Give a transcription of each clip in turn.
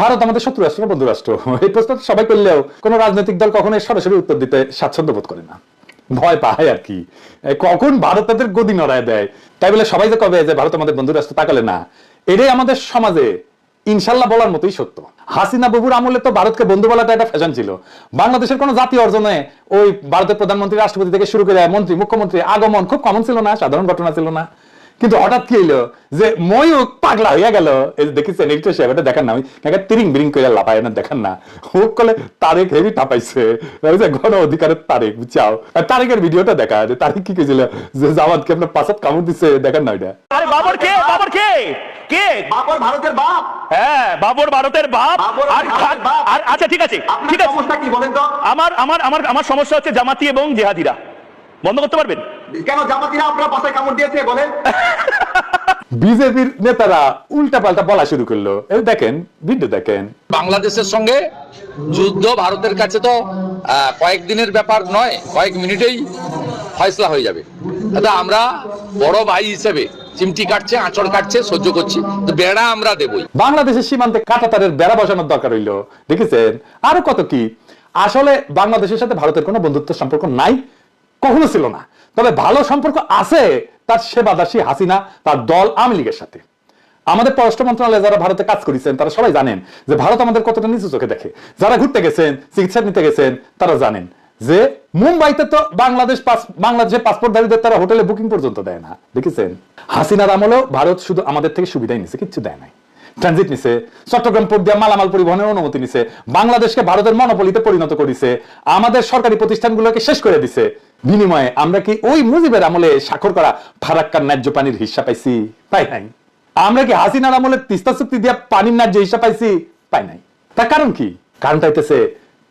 ভারত আমাদের শত্রু রাষ্ট্র, বন্ধু রাষ্ট্র। এই প্রশ্ন সবাই করলেও কোনো রাজনৈতিক দল কখনো সরাসরি উত্তর দিতে স্বাচ্ছন্দ্য বোধ করে না। ভয় পায় আর কি। কখন ভারত তাদের গদি নড়ায় দেয়? তাই বলে সবাই যে কবে যে ভারত আমাদের বন্ধু রাষ্ট্র তাকালে না, এটাই আমাদের সমাজে ইনশাল্লাহ বলার মতোই সত্য। হাসিনা বাবুর আমলে তো ভারতকে বন্ধু বলাটা একটা ফ্যাশন ছিল। বাংলাদেশের কোনো জাতীয় অর্জনে ওই ভারতের প্রধানমন্ত্রী, রাষ্ট্রপতি থেকে শুরু করে মন্ত্রী, মুখ্যমন্ত্রী আগমন খুব কমন ছিল না, সাধারণ ঘটনা ছিল না। কিন্তু হঠাৎ কি হইল যে ময়ূক পাগলা হইয়া গেল। এই যে দেখিছেন এইটা সে এটা দেখান না আমি কাকা তিরিং বিরিং করে লাফায় না দেখান না। হুক কলে তারেক হেভি টাপাইছে গণ অধিকারের তারেক বুঝছাও আর তারেকের ভিডিওটা দেখা যে তারেক কি কইছিল যে জামাতকে আপনার পাশাত কামড় দিছে দেখান না ওইটা। আরে বাবর কে? বাবর কে? কে? বাবর ভারতের বাপ। হ্যাঁ বাবর ভারতের বাপ। আর ভারতের বাপ। আর আচ্ছা ঠিক আছে ঠিক আছে। সমস্যা কি বলেন তো? আমার আমার আমার আমার সমস্যা হচ্ছে জামাতি এবং জেহাদিরা। বন্ধ করতে পারবেন? কেন জামাতিরা আপনার পাশে কামড় দিয়েছে বলেন? বিজেপির নেতারা উল্টা পাল্টা বলা শুরু করল। দেখেন ভিডিও দেখেন। বাংলাদেশের সঙ্গে যুদ্ধ ভারতের কাছে তো কয়েকদিনের ব্যাপার নয় কয়েক মিনিটেই ফয়সলা হয়ে যাবে। দাদা আমরা বড় ভাই হিসেবে চিমটি কাটছে আঁচড় কাটছে সহ্য করছি তো বেড়া আমরা দেবই। বাংলাদেশের সীমান্তে কাঁটাতারের বেড়া বসানোর দরকার হইল। দেখেছেন? আরও কত কি? আসলে বাংলাদেশের সাথে ভারতের কোনো বন্ধুত্ব সম্পর্ক নাই। কখনো ছিল না। তবে ভালো সম্পর্ক আছে তার সেবাদাসী হাসিনা, তার দল আওয়ামী লীগের সাথে। আমাদের পররাষ্ট্র মন্ত্রণালয়ে যারা ভারতে কাজ করেছেন, তারা সবাই জানেন যে ভারত আমাদের কতটা নিচু চোখে দেখে। যারা ঘুরতে গেছেন, চিকিৎসা নিতে গেছেন, তারা জানেন যে মুম্বাইতে তো বাংলাদেশ বাংলাদেশের পাসপোর্টধারীদের তারা হোটেলে বুকিং পর্যন্ত দেয় না। দেখেছেন? হাসিনার আমলেও ভারত শুধু আমাদের থেকে সুবিধাই নিছে, কিচ্ছু দেয় নাই। ট্রানজিট নিছে, চট্টগ্রাম পোর্ট দিয়ে মালামাল পরিবহনের অনুমতি নিছে, বাংলাদেশকে ভারতের মনোপলিতে পরিণত করেছে, আমাদের সরকারি প্রতিষ্ঠানগুলোকে শেষ করে দিছে। বিনিময়ে আমরা কি ওই মুজিবের আমলে স্বাক্ষর করা ফারাক্কার ন্যায্য পানির হিস্সা পাইছি? পাই নাই। আমরা কি হাসিনার আমলে তিস্তা চুক্তি দিয়ে পানির ন্যায্য হিস্সা পাইছি? পাই নাই। তার কারণ কি? কারণটা হইতেছে,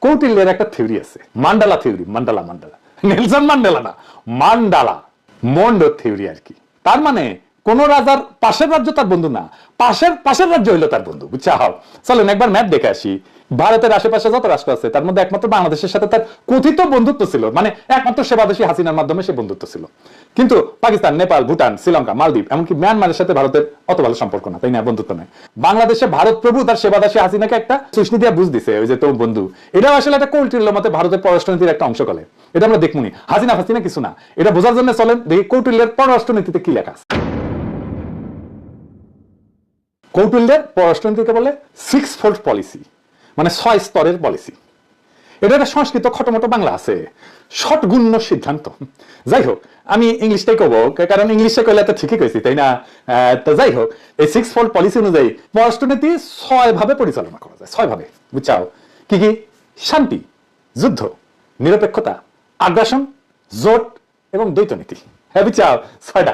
কৌটিল্যের একটা থিওরি আছে। Mandala theory mandala mandala. Nelson Mandela না, মান্ডালা। মন্ড থিওরি আর কি। তার মানে কোন রাজার পাশের রাজ্য তার বন্ধু না। পাশের পাশের রাজ্য হইল তার বন্ধু বুঝছা চলেন একবার ম্যাপ দেখে আসি। ভারতের আশেপাশে যত রাষ্ট্র আছে, তার মধ্যে একমাত্র বাংলাদেশের সাথে তার কথিত বন্ধুত্ব ছিল। মানে একমাত্র সেবাদেশী হাসিনার মাধ্যমে সে বন্ধুত্ব ছিল। কিন্তু পাকিস্তান, নেপাল, ভুটান, শ্রীলঙ্কা, মালদ্বীপ, এমনকি মিয়ানমারের সাথে ভারতের অত ভালো সম্পর্ক না, তাই না, বন্ধুত্ব নয় বাংলাদেশে ভারত প্রভু তার সেবাদাসী হাসিনাকে একটা সুষ্ণি দিয়া বুঝ দিছে, ওই যে তোর বন্ধু। এটাও আসলে একটা কৌটিল্য মতে ভারতের পররাষ্ট্রনীতির একটা অংশ কলে এটা আমরা দেখবনি হাসিনা ফাসিনা কিছু না। এটা বোঝার জন্য চলেন দেখি কৌটিল্যের পররাষ্ট্রনীতিতে কি লেখা আছে। কৌটিল্যের পররাষ্ট্রনীতিকে বলে সিক্স ফোল্ড পলিসি মানে ছয় স্তরের পলিসি এটা একটা সংস্কৃত খটোমটো বাংলা আছে। ষটগুণ্য সিদ্ধান্ত। যাই হোক, আমি ইংলিশটাই কব কারণ ইংলিশে কইলে তো ঠিকই কইছি তাই না? তো যাই হোক, এই সিক্স ফোল্ড পলিসি অনুযায়ী পররাষ্ট্রনীতি ছয় ভাবে পরিচালনা করা যায় ছয় ভাবে বুঝছাও কি কি? শান্তি, যুদ্ধ নিরপেক্ষতা আগ্রাসন জোট এবং দ্বৈত নীতি হ্যাঁ বুঝছাও ছয়টা।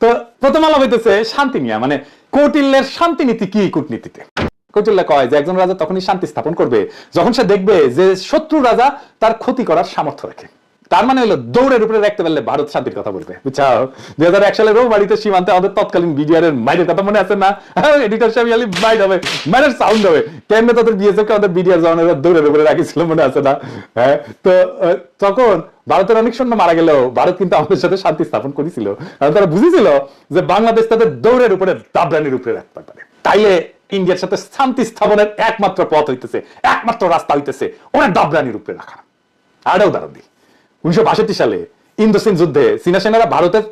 তো প্রথম আলাপ হইতেছে শান্তি নিয়ে মানে কৌটিল্যের শান্তি নীতি কি কূটনীতিতে? কৌটিল্য কয় যে একজন রাজা তখনই শান্তি স্থাপন করবে। যখন সে দেখবে যে শত্রু রাজা তার ক্ষতি করার সামর্থ্য রাখে। তার মানে হলো দৌড়ের উপরে রাখতে পারলে ভারত শান্তির কথা বলবে। বুঝছাও? দুই হাজার এক সালে রৌমারিতে সীমান্তে আমাদের তৎকালীন বিডিআর এর মাইরের কথা মনে আছে না? এডিটর সাহেব খালি মাইর হবে মাইরের সাউন্ড হবে। কেমনে তাদের বিএসএফ কে আমাদের বিডিআর জওয়ানেরা দৌড়ের উপরে রাখিছিল মনে আছে না? হ্যাঁ তো তখন ভারতের অনেক সৈন্য মারা গেলেও ভারত কিন্তু আমাদের সাথে শান্তি স্থাপন করেছিল। কারণ তারা বুঝেছিল যে বাংলাদেশ তাদের দৌড়ের উপরে দাবরানির উপরে রাখতে পারে তাইলে ইন্ডিয়ার সাথে শান্তি স্থাপনের একমাত্র পথ হইতেছে, একমাত্র রাস্তা হইতেছে ওরা দাবরানির উপরে রাখা। আরও উদাহরণ দিই। উনিশশো বাষট্টি সালে ইন্দোসিন যুদ্ধে চীনা সেনারা ভারতের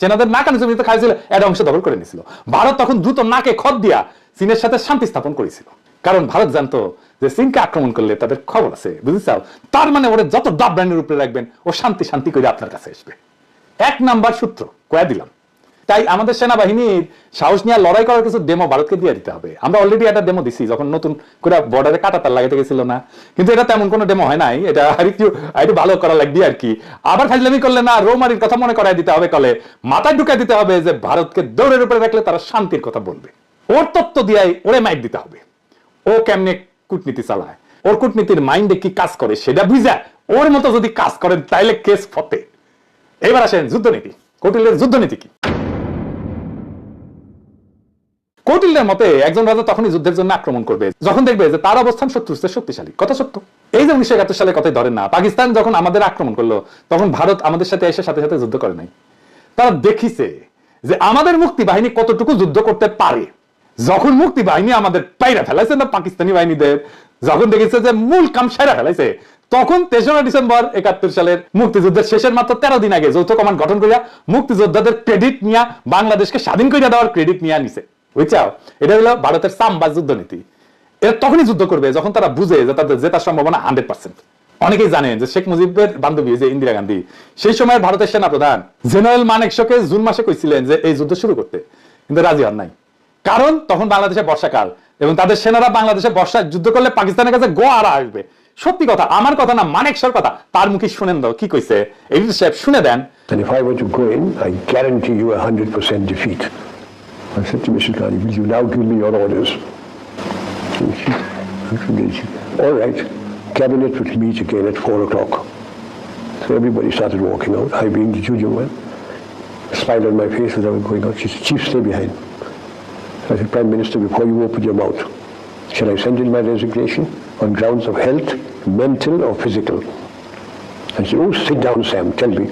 সেনাদের নাকানি জমিতে খাইছিল একটা অংশ দখল করে নিয়েছিল। ভারত তখন দ্রুত নাকে খত দিয়া চীনের সাথে শান্তি স্থাপন করেছিল। কারণ ভারত জানতো যে চীনকে আক্রমণ করলে তাদের খবর আছে, বুঝেছাও? তার মানে ওরা যত দাবরানির উপরে রাখবেন, ও শান্তি শান্তি করে আপনার কাছে আসবে। এক নাম্বার সূত্র, কয়া দিলাম। তাই আমাদের সেনাবাহিনীর সাহস নিয়ে লড়াই করার কিছু ডেমো ভারতকে দিয়ে দিতে হবে। আমরা অলরেডি একটা ডেমো দিছি, যখন নতুন করে বর্ডারে কাটাতার লাগাতে গেছিল না। কিন্তু এটা তেমন কোনো ডেমো হয় নাই, এটা আরেকটু আরেকটু ভালো করা লাগবে আর কি। আবার ফাজলামি করলে না, রোমারির কথা মনে করাই দিতে হবে কলে। মাথায় ঢুকাই দিতে হবে যে ভারতকে দৌড়ের উপরে রাখলে তারা শান্তির কথা বলবে। ওর তত্ত্ব দিয়াই ওরে মাইক দিতে হবে। ও কেমনে কূটনীতি চালায়? ওর কূটনীতির মাইন্ডে কি কাজ করে সেটা বুঝা? ওর মতো যদি কাজ করেন তাইলে কেস ফতে। এবার আসেন যুদ্ধনীতি। কৌটিল্যের যুদ্ধনীতি কি? কৌটিল্যের মতে, একজন রাজা তখনই যুদ্ধের জন্য আক্রমণ করবে। যখন দেখবে যে তার অবস্থান শত্রুর চেয়ে শক্তিশালী। কথা সত্য। এই যে উনিশশো একাত্তর সালে কথাই ধরেন না। পাকিস্তান যখন আমাদের আক্রমণ করল, তখন ভারত আমাদের সাথে এসে সাথে সাথে যুদ্ধ করে নাই। তারা দেখিছে যে আমাদের মুক্তি বাহিনী কতটুকু যুদ্ধ করতে পারে। যখন মুক্তি বাহিনী আমাদের পাইরা ফেলাইছে না পাকিস্তানি বাহিনীদের, যখন দেখেছে যে মূল কাম সাইরা ফেলাইছে, তখন তেসরা ডিসেম্বর একাত্তর সালের মুক্তিযুদ্ধের শেষের মাত্র তেরো দিন আগে যৌথ কমান্ড গঠন করিয়া মুক্তিযোদ্ধাদের ক্রেডিট নিয়া বাংলাদেশকে স্বাধীন করিয়া দেওয়ার ক্রেডিট নিয়ে নিছে। বুঝছাও? এটা হলো ভারতের সাম্বা যুদ্ধ নীতি এরা তখনই যুদ্ধ করবে যখন তারা বুঝে যে তাদের জেতার সম্ভাবনা হান্ড্রেড পার্সেন্ট অনেকেই জানেন যে শেখ মুজিবের বান্ধবী যে ইন্দিরা গান্ধী সেই সময়ের ভারতের সেনা প্রধান জেনারেল মানেকশকে জুন মাসে কইছিলেন যে এই যুদ্ধ শুরু করতে কিন্তু রাজি হন নাই। কারণ তখন বাংলাদেশে বর্ষাকাল এবং তাদের সেনারা বাংলাদেশে বর্ষা যুদ্ধ করলে পাকিস্তানের কাছে গোয়ারা আসবে। সত্যি কথা আমার কথা না মানেকশর কথা তার মুখে শুনেন দাও কি কইছে? এই সাহেব শুনে দেন। And if I were to go in, I guarantee you a 100% defeat. I said to Mr. Ghani, will you now give me your orders? She- she- All right, cabinet will meet again at 4 o'clock. So everybody started walking out, I being the junior one. A smile on my face as I was going out. She said, Chief, stay behind. I said, Prime Minister, before you open your mouth, shall I send in my resignation on grounds of health, mental or physical? I said, oh, sit down, Sam, tell me.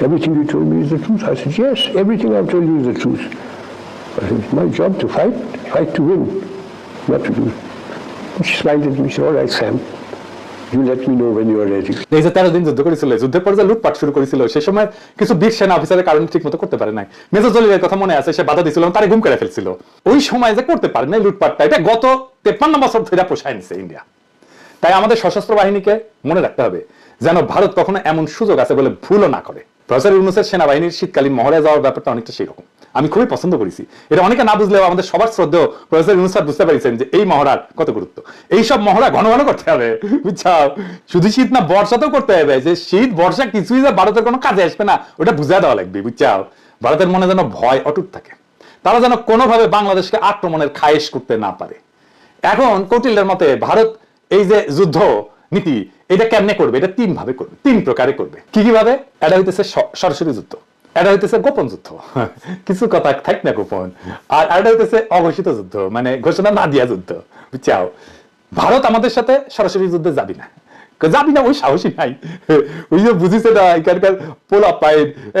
Everything you told me is the truth. I said, yes, everything I've told you is the truth. Said, it's my job to fight, fight to win, not to lose. She smiled at me, said, all right, Sam, you let me know when you are ready. এই যে তেরো দিন যুদ্ধ করেছিল যুদ্ধের পর যে লুটপাট শুরু করেছিল সে সময় কিছু বীর সেনা অফিসারের কারণে ঠিক মতো করতে পারে নাই। মেজর জলিলের কথা মনে আছে সে বাধা এবং তারে করে ফেলছিল। ওই সময় যে করতে পারে নাই লুটপাটটা এটা গত বছর ধরে পোষায় নিছে ইন্ডিয়া। তাই আমাদের সশস্ত্র বাহিনীকে মনে রাখতে হবে যেন ভারত কখনো এমন সুযোগ আছে বলে ভুলও না করে। ইউনুসের সেনাবাহিনীর শীতকালীন মহড়ায় যাওয়ার ব্যাপারটা অনেকটা সেই রকম আমি খুবই পছন্দ করেছি। এটা অনেকে না বুঝলেও আমাদের সবার শ্রদ্ধেয় প্রফেসর ইউনুস বুঝতে পারছেন যে এই মহড়ার কত গুরুত্ব। এই সব মহড়া ঘন ঘন করতে হবে, বুঝছাও? শুধু শীত না বর্ষাতেও করতে হবে। যে শীত, বর্ষা কিছুই যে ভারতের কোনো কাজে আসবে না, ওটা বুঝা দেওয়া লাগবে, বুঝছাও? ভারতের মনে যেন ভয় অটুট থাকে। তারা যেন কোনোভাবে বাংলাদেশকে আক্রমণের খায়েশ করতে না পারে। এখন কৌটিল্যের মতে ভারত এই যে যুদ্ধ নীতি, এটা কেমনে করবে? এটা তিন ভাবে করবে, তিন প্রকারে করবে। কি কি ভাবে? এটা হইতেছে সরাসরি যুদ্ধ। এটা হইতেছে গোপন যুদ্ধ। কিছু কথা থাক না গোপন। আর এটা হইতেছে অঘোষিত যুদ্ধ মানে ঘোষণা না দিয়া যুদ্ধ। বুঝছাও? ভারত আমাদের সাথে সরাসরি যুদ্ধে যাবি না। যাবি না, ওই সাহসী নাই। ওই যে বুঝিছে না, এখানকার পোলা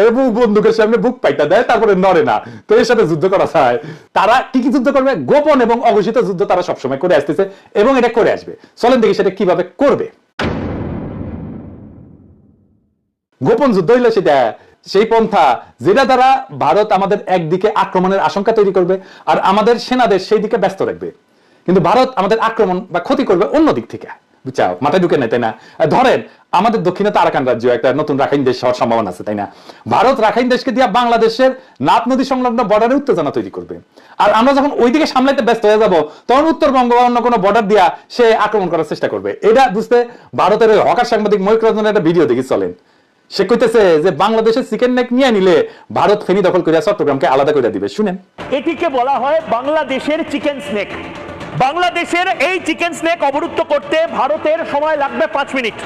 এবং বন্দুকের সামনে বুক পাইটা দেয়, তারপরে নড়ে না। তো এর সাথে যুদ্ধ করা যায়। তারা কি কি যুদ্ধ করবে? গোপন এবং অঘোষিত যুদ্ধ তারা সবসময় করে আসতেছে এবং এটা করে আসবে। চলেন দেখি সেটা কীভাবে করবে। গোপন যুদ্ধ হইল সেটা সেই পন্থা যেটা দ্বারা ভারত আমাদের একদিকে আক্রমণের আশঙ্কা তৈরি করবে আর আমাদের সেনাদের সেই দিকে ব্যস্ত রাখবে। কিন্তু ভারত আমাদের আক্রমণ বা ক্ষতি করবে অন্য দিক থেকে। বুঝছাও? মাথায় ঢুকে নেয়, তাই না? ধরেন, আমাদের দক্ষিণে তো আরাকান রাজ্য, একটা নতুন রাখাইন দেশ হওয়ার সম্ভাবনা আছে, তাই না? ভারত রাখাইন দেশকে দিয়ে বাংলাদেশের নাপ নদী সংলগ্ন বর্ডারে উত্তেজনা তৈরি করবে। আর আমরা যখন ওইদিকে সামলাইতে ব্যস্ত হয়ে যাব, তখন উত্তরবঙ্গ বা অন্য কোনো বর্ডার দিয়া সে আক্রমণ করার চেষ্টা করবে। এটা বুঝতে ভারতের হকার সাংবাদিক ময়ূক রঞ্জনের একটা ভিডিও দেখি, চলেন। সে কইতেছে যে বাংলাদেশের চিকেন নেক নিয়ে নিলে ভারত ফেনি দখল করে চট্টগ্রামকে আলাদা করে দিবে। শুনেন। এটিকে বলা হয় বাংলাদেশের চিকেন স্নেক বাংলাদেশের এই চিকেন স্নেক অবরুদ্ধ করতে ভারতের সময় লাগবে পাঁচ মিনিট।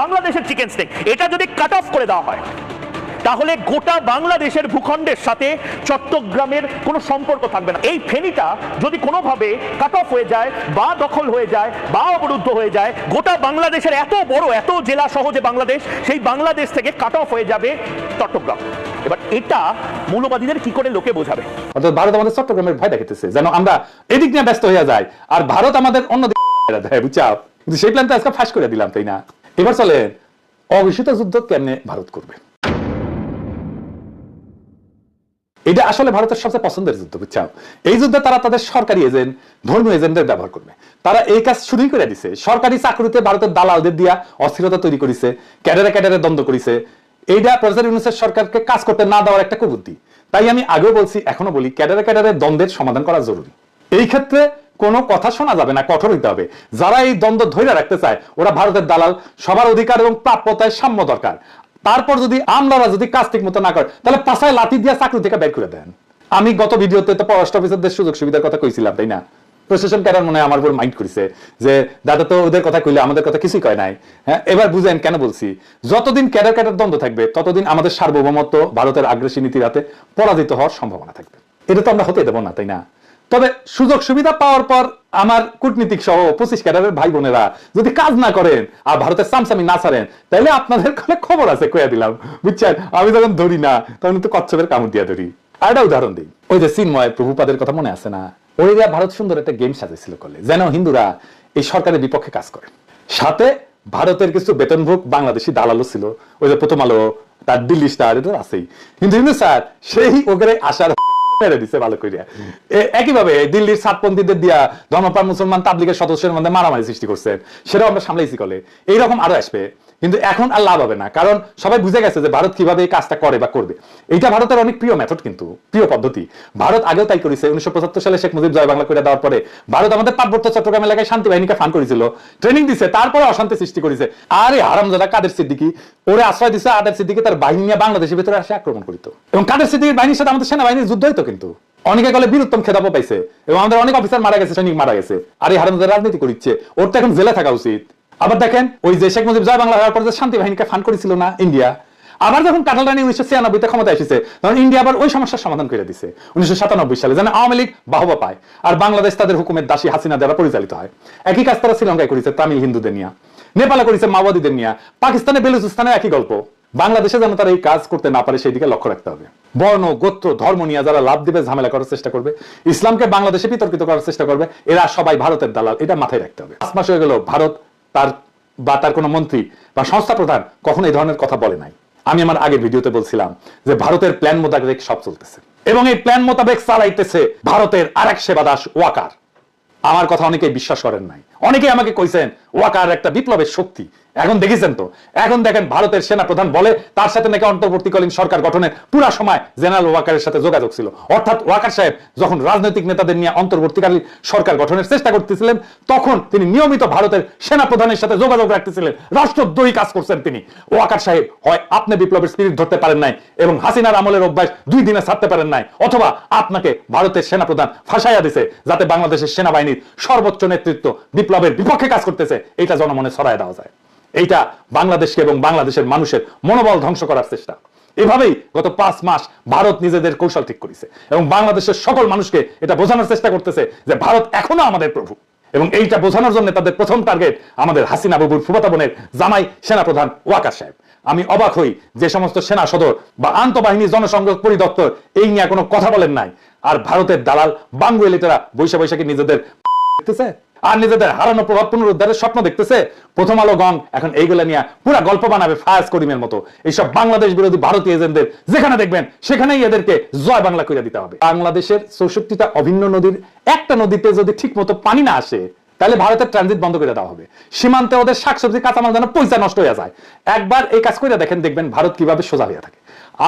বাংলাদেশের চিকেন স্নেক এটা যদি কাট অফ করে দেওয়া হয় তাহলে গোটা বাংলাদেশের ভূখণ্ডের সাথে চট্টগ্রামের কোনো সম্পর্ক থাকবে না। এই ফেনীটা যদি কোনোভাবে কাট অফ হয়ে যায় বা দখল হয়ে যায় বা অবরুদ্ধ হয়ে যায়, গোটা বাংলাদেশের এত বড়, এত জেলা সহ যে বাংলাদেশ, সেই বাংলাদেশ থেকে কাট অফ হয়ে যাবে চট্টগ্রাম। এবার এটা মৌলবাদীদের কি করে লোকে বোঝাবে? অর্থাৎ ভারত আমাদের চট্টগ্রামের ভয় দেখাইতেছে, যেন আমরা এদিক নিয়ে ব্যস্ত হয়ে যাই, আর ভারত আমাদের অন্য দেয় বুঝছাও কিন্তু সেই প্ল্যান তো আজকে ফাঁস করে দিলাম, তাই না? এবার চলে অঘোষিত যুদ্ধ কেমনে ভারত করবে? এটা আসলে ভারতের সবচেয়ে পছন্দের যুদ্ধ বুঝছাও এই যুদ্ধে তারা তাদের সরকারি এজেন্ট ধর্মীয় এজেন্টদের ব্যবহার করবে। তারা এই কাজ শুরুই করে দিছে। সরকারি চাকরিতে ভারতের দালালদের দিয়া অস্থিরতা তৈরি করেছে, ক্যাডারে ক্যাডারে দ্বন্দ্ব করেছে। এইটা প্রফেসর ইউনুসের সরকারকে কাজ করতে না দেওয়ার একটা কুবুদ্ধি। তাই আমি আগেও বলছি, এখনও বলি, ক্যাডারে ক্যাডারে দ্বন্দ্বের সমাধান করা জরুরি। এই ক্ষেত্রে কোনো কথা শোনা যাবে না, কঠোর হইতে হবে। যারা এই দ্বন্দ্ব ধৈর্য রাখতে চায়, ওরা ভারতের দালাল, সবার অধিকার এবং প্রাপ্যতায় সাম্য দরকার। তারপর যদি আমলারা যদি কাজ ঠিক মতো না করে, তাহলে পাশায় লাঠি দিয়ে চাকরি থেকে বের করে দেন। আমি গত ভিডিওতে তো পররাষ্ট্র অফিসারদের সুযোগ সুবিধার কথা কইছিলাম, তাই না? প্রশাসন ক্যাডার মনে হয় আমার উপর মাইন্ড করেছে যে, দাদা তো ওদের কথা কইলে আমাদের কথা কিছুই কয় নাই। হ্যাঁ এবার বুঝেন কেন বলছি? যতদিন ক্যাডার ক্যাডার দ্বন্দ্ব থাকবে, ততদিন আমাদের সার্বভৌমত্ব, ভারতের আগ্রাসী নীতির হাতে পরাজিত হওয়ার সম্ভাবনা থাকবে। এটা তো আমরা হতে দেবো না, তাই না? তবে সুযোগ সুবিধা পাওয়ার পর আমার কূটনীতিক সহ পঁচিশ ক্যাডারের ভাই বোনেরা যদি কাজ না করেন আর ভারতের সামসামি না ছাড়েন তাহলে আপনাদের কোলে খবর আছে কয়ে দিলাম। বুঝছেন? আমি যখন ধরি না, তখন তো কচ্ছপের কামড় দিয়া ধরি। আর একটা উদাহরণ দিই। ওই যে চিন্ময় প্রভুপাদের কথা মনে আছে না? ওইরা ভারত সুন্দর একটা গেম সাজাইছিল করলে যেন হিন্দুরা এই সরকারের বিপক্ষে কাজ করে। সাথে ভারতের কিছু বেতনভোগ বাংলাদেশি দালালও ছিল। ওই যে প্রথম আলো, তার দিল্লি স্টার এটা আছেই। কিন্তু হিন্দু স্যার, সেই ওখানে আসার মেরে দিছে ভালো এ- একইভাবে দিল্লির সাতপন্থীদের দিয়া ধর্মপ্রাণ মুসলমান তাবলিকের সদস্যের মধ্যে মারামারি সৃষ্টি করছেন, সেটাও আমরা সামলাইছি কলে। এইরকম আরও আসবে। কিন্তু এখন আর লাভ হবে না। কারণ সবাই বুঝে গেছে যে ভারত কীভাবে এই কাজটা করে বা করবে। এইটা ভারতের অনেক প্রিয় মেথড কিন্তু, প্রিয় পদ্ধতি। ভারত আগেও তাই করেছে। উনিশশো পঁচাত্তর সালে শেখ মুজিব জয় বাংলা করে দেওয়ার পরে ভারত আমাদের পার্বত্য চট্টগ্রাম এলাকায় শান্তি বাহিনীকে ফান করেছিল। ট্রেনিং দিছে, তারপরে অশান্তি সৃষ্টি করেছে। আরে হারামজাদা কাদের সিদ্দিকি? ওরে আশ্রয় দিছে আদের সিদ্দিকি, তার বাহিনী নিয়ে বাংলাদেশের ভিতরে আসে আক্রমণ করিত। এবং কাদের সিদ্দিকির বাহিনীর সাথে আমাদের সেনাবাহিনীর যুদ্ধ হইতো কিন্তু। অনেকে গলে বীরুত্তম খেতাবও পাইছে। এবং আমাদের অনেক অফিসার মারা গেছে, সৈনিক মারা গেছে। আর এই হারামজাদা রাজনীতি করিচ্ছে। ওর তো এখন জেলে থাকা উচিত। আবার দেখেন, ওই যে শেখ মুজিব জয় বাংলা হওয়ার পর যে শান্তি বাহিনীকে ফান করেছিল না ইন্ডিয়া আবার যখন কাটাল রানী উনিশশো ছিয়ানব্বইতে ক্ষমতা এসেছে, তখন ইন্ডিয়া আবার ওই সমস্যার সমাধান করে দিছে, উনিশশো সাতানব্বই সালে, যেন আওয়ামী লীগ বাহবা পায়। আর বাংলাদেশ তাদের হুকুমের দাসী হাসিনা দ্বারা পরিচালিত হয়। একই কাজ তারা শ্রীলঙ্কায় করেছে, তামিল হিন্দুদের নিয়ে। নেপালে করেছে মাওবাদীদের নিয়ে। পাকিস্তানে বেলুচিস্তানে একই গল্প। বাংলাদেশে যেন তারা এই কাজ করতে না পারে, সেই দিকে লক্ষ্য রাখতে হবে। বর্ণ, গোত্র, ধর্ম নিয়ে যারা লাভ দিবে, ঝামেলা করার চেষ্টা করবে, ইসলামকে বাংলাদেশে বিতর্কিত করার চেষ্টা করবে, এরা সবাই ভারতের দালাল, এটা মাথায় রাখতে হবে। পাঁচ মাস হয়ে গেল, ভারত তার বা তার কোনো মন্ত্রী বা সংস্থা প্রধান কখনো এই ধরনের কথা বলে নাই। আমি আমার আগের ভিডিওতে বলছিলাম যে ভারতের প্ল্যান মোতাবেক সব চলতেছে। এবং এই প্ল্যান মোতাবেক চালাইতেছে ভারতের আরেক সেবা দাস ওয়াকার। আমার কথা অনেকেই বিশ্বাস করেন নাই। অনেকেই আমাকে কইছেন, ওয়াকার একটা বিপ্লবের শক্তি। এখন দেখেছেন তো? এখন দেখেন ভারতের সেনা প্রধান বলে, তার সাথে নাকি অন্তর্বর্তীকালীন সরকার গঠনের পুরা সময় জেনারেল ওয়াকারের সাথে যোগাযোগ ছিল। অর্থাৎ ওয়াকার সাহেব যখন রাজনৈতিক নেতাদের নিয়ে অন্তর্বর্তীকালীন সরকার গঠনের চেষ্টা করতেছিলেন, তখন তিনি নিয়মিত ভারতের সেনা প্রধানের সাথে যোগাযোগ রাখতেছিলেন। রাষ্ট্রদ্রোহী কাজ করছেন তিনি। ওয়াকার সাহেব, হয় আপনি বিপ্লবের স্পিরিট ধরতে পারেন নাই এবং হাসিনার আমলের অভ্যাস দুই দিনে ছাড়তে পারেন নাই, অথবা আপনাকে ভারতের সেনা প্রধান ফাঁসাইয়া দিছে, যাতে বাংলাদেশের সেনাবাহিনীর সর্বোচ্চ নেতৃত্ব বিপ্লবের বিপক্ষে কাজ করতেছে এটা জনমনে ছড়ায় দেওয়া যায়। এইটা বাংলাদেশকে এবং বাংলাদেশের মানুষের মনোবল ধ্বংস করার চেষ্টা। এভাবেই গত পাঁচ মাস ভারত নিজেদের কৌশল ঠিক করেছে এবং বাংলাদেশের সকল মানুষকে এটা বোঝানোর চেষ্টা করতেছে যে ভারত এখনও আমাদের প্রভু এবং এইটা বোঝানোর জন্য তাদের প্রথম টার্গেট আমাদের হাসিনা বাবুর ফুফাতা বোনের জামাই সেনাপ্রধান ওয়াকার সাহেব। আমি অবাক হই যে সমস্ত সেনা সদর বা আন্তঃবাহিনী জনসংযোগ পরিদপ্তর এই নিয়ে কোনো কথা বলেন নাই। আর ভারতের দালাল বাঙ্গু এলিটেরা বৈশা বৈশাখী নিজেদের দেখতেছে? আর নিজেদের হারানো প্রভাব পুনরুদ্ধারের স্বপ্ন দেখতেছে প্রথম আলো গং। এখন এইগুলা নিয়ে পুরা গল্প বানাবে ফায়াজ করিমের মতো। এইসব বাংলাদেশ বিরোধী ভারতীয় এজেন্টদের যেখানে দেখবেন, সেখানেই এদেরকে জয় বাংলা করে দিতে হবে। বাংলাদেশের চৌষট্টিটা অভিন্ন নদীর একটা নদীতে যদি ঠিক মতো পানি না আসে, তাহলে ভারতের ট্রানজিট বন্ধ করে দেওয়া হবে। সীমান্তে ওদের শাকসবজি, কাঁচামাল যেন পয়সা নষ্ট হয়ে যায়। একবার এই কাজ করে দেখেন, দেখবেন ভারত কীভাবে সোজা হয়ে থাকে।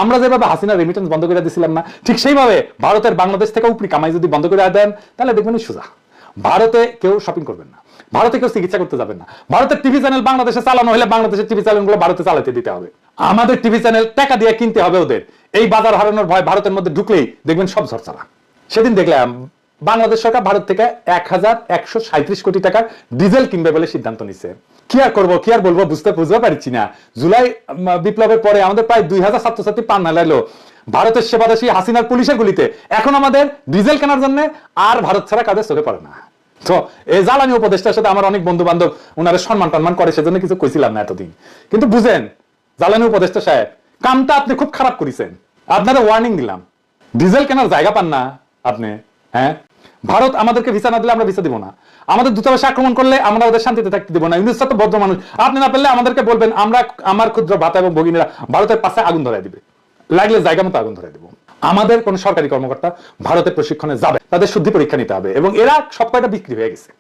আমরা যেভাবে হাসিনা রেমিটেন্স বন্ধ করে দিছিলাম না, ঠিক সেইভাবে ভারতের বাংলাদেশ থেকে উপরি কামাই যদি বন্ধ করে দেন, তাহলে দেখবেন সোজা। ভারতে কেউ শপিং করবেন না। ভারতে কেউ চিকিৎসা করতে যাবেন না। ভারতের টিভি চ্যানেল বাংলাদেশে চালানো হলে বাংলাদেশের টিভি চ্যানেলগুলো ভারতে চালাতে দিতে হবে। আমাদের টিভি চ্যানেল টাকা দিয়ে কিনতে হবে ওদের। এই বাজার হারানোর ভয় ভারতের মধ্যে ঢুকলেই দেখবেন সব ঝরচালা সেদিন দেখলাম, বাংলাদেশ সরকার ভারত থেকে এক কোটি টাকার ডিজেল কিনবে বলে সিদ্ধান্ত নিছে। কি আর করব, কি আর বলব, বুঝতে বুঝতে পারছি না। জুলাই বিপ্লবের পরে আমাদের প্রায় দুই হাজার ছাত্রছাত্রী পান নালাইলো ভারতের সেবাদাসী হাসিনার পুলিশের গুলিতে। এখন আমাদের ডিজেল কেনার জন্য আর ভারত ছাড়া কাদের চোখে পড়ে না। তো এই জ্বালানি উপদেষ্টার সাথে আমার অনেক বন্ধু বান্ধব ওনারা সম্মান টম্মান করে, সেজন্য কিছু কইছিলাম না এতদিন। কিন্তু বুঝেন, জ্বালানি উপদেষ্টা সাহেব, কামটা আপনি খুব খারাপ করেছেন। আপনারা ওয়ার্নিং দিলাম। ডিজেল কেনার জায়গা পান না আপনি হ্যাঁ? ভারত আমাদেরকে ভিসা না দিলে আমরা ভিসা দিব না। আমাদের দূতাবাসে আক্রমণ করলে আমরা ওদের শান্তিতে থাকতে দিব না। ইউনুস তো ভদ্র মানুষ। আপনি না পারলে আমাদেরকে বলবেন, আমরা আমার ক্ষুদ্র ভাতা এবং ভগিনীরা ভারতের পাশে আগুন ধরাই দিবে। লাগলে জায়গা মতো আগুন ধরাই দেবো। আমাদের কোন সরকারি কর্মকর্তা ভারতের প্রশিক্ষণে যাবে। তাদের শুদ্ধি পরীক্ষা নিতে হবে এবং এরা সব কয়টা বিক্রি হয়ে গেছে।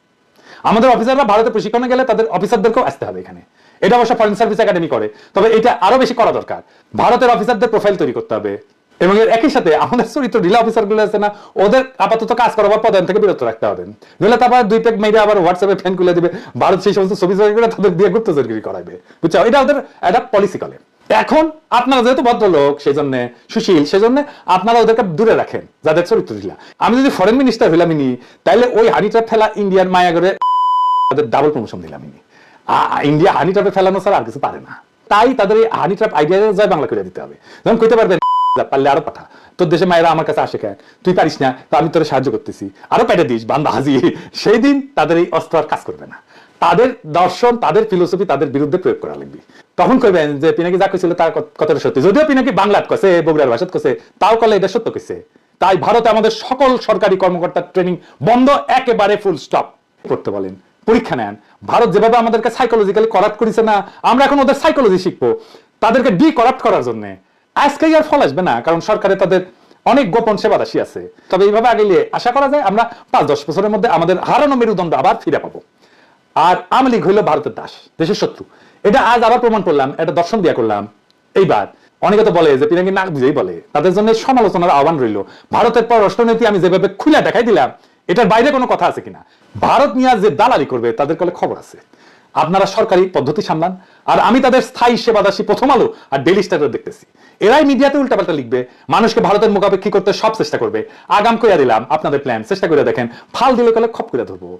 আমাদের অফিসাররা ভারতে প্রশিক্ষণে গেলে তাদের অফিসারদেরকেও আসতে হবে এখানে। এটা অবশ্য ফরেন সার্ভিস একাডেমি করে। তবে এটা আরও বেশি করা দরকার। ভারতের অফিসারদের প্রোফাইল তৈরি করতে হবে। এবং এর একই সাথে আমাদের চরিত্র ঢিলা অফিসারগুলো আছে না, ওদের আপাতত কাজ করাবার পদায়ন থেকে বিরত রাখতে হবে। নইলে তারপর দুই পেক মেরে আবার হোয়াটসঅ্যাপে ফ্যান খুলে দিবে ভারত সেই সমস্ত ছবি ছবি করে তাদের দিয়ে গুপ্তচরগিরি করাবে বুঝছ? এটা ওদের একটা পলিসি করে এখন আপনারা যেহেতু ভদ্রলোক সেই জন্য সুশীল সেই জন্য আপনারা ওদেরকে দূরে রাখেন, যাদের চরিত্র ঢিলা। আমি যদি ফরেন মিনিস্টার হইলাম ইনি তাহলে ওই হানিটা ফেলা ইন্ডিয়ান মায়া করে তাদের ডাবল প্রমোশন দিলাম ইনি। ইন্ডিয়া হানি ট্রাপে ফেলানো ছাড়া আর কিছু পারে না। তাই তাদের এই হানি ট্রাপ আইডিয়া জয় বাংলা করে দিতে হবে। যেমন কইতে পারবেন পারলে আরও পাঠা। তোর দেশে মায়েরা আমার কাছে আসে কেন? তুই পারিস না, তো আমি তোর সাহায্য করতেছি। আরও পেটে দিস, বান্দা, হাজি। সেই দিন তাদের এই অস্ত্র আর কাজ করবে না। তাদের দর্শন, তাদের ফিলোসফি তাদের বিরুদ্ধে প্রয়োগ করা লাগবে। তখন কইবেন যে পিনাকি যা কইছিল তার কতটা সত্যি। যদিও পিনাকি বাংলাত কছে বগুড়ার ভাষাত কছে তাও কলে এটা সত্য কইছে। তাই ভারতে আমাদের সকল সরকারি কর্মকর্তার ট্রেনিং বন্ধ, একেবারে ফুল স্টপ করতে বলেন, পরীক্ষা নেন। ভারত যেভাবে আমাদেরকে সাইকোলজিক্যালি করাপ্ট করেছে না, আমরা এখন ওদের সাইকোলজি শিখব। তাদেরকে ডি করাপ্ট করার জন্য। আজকেই আর ফল আসবে না, কারণ সরকারে তাদের অনেক গোপন সেবাদাসী আছে। তবে এইভাবে আগেলে আশা করা যায় আমরা পাঁচ দশ বছরের মধ্যে আমাদের হারানো মেরুদণ্ড আবার ফিরে পাবো। আর আওয়ামী লীগ হইল ভারতের দাস, দেশের শত্রু। এটা আজ আবার প্রমাণ করলাম, এটা দর্শন দিয়া করলাম। এইবার অনেকে তো বলে যে পিনাকি নাক বুঝেই বলে, তাদের জন্য সমালোচনার আহ্বান রইল। ভারতের পররাষ্ট্রনীতি আমি যেভাবে খুলে দেখাই দিলাম, এটার বাইরে কোনো কথা আছে কিনা? ভারত নিয়ে যে দালালি করবে, তাদের কলে খবর আছে। আপনারা সরকারি পদ্ধতি সামলান, আর আমি তাদের স্থায়ী সেবাদাসী প্রথম আলো আর ডেলি স্টার দেখতেছি। এরাই মিডিয়াতে উল্টাপাল্টা লিখবে। মানুষকে ভারতের মুখাপেক্ষি করতে সব চেষ্টা করবে। আগাম কইয়া দিলাম, আপনাদের প্ল্যান চেষ্টা করে দেখেন, ফাল দিলে কলে খপ করে ধরবো।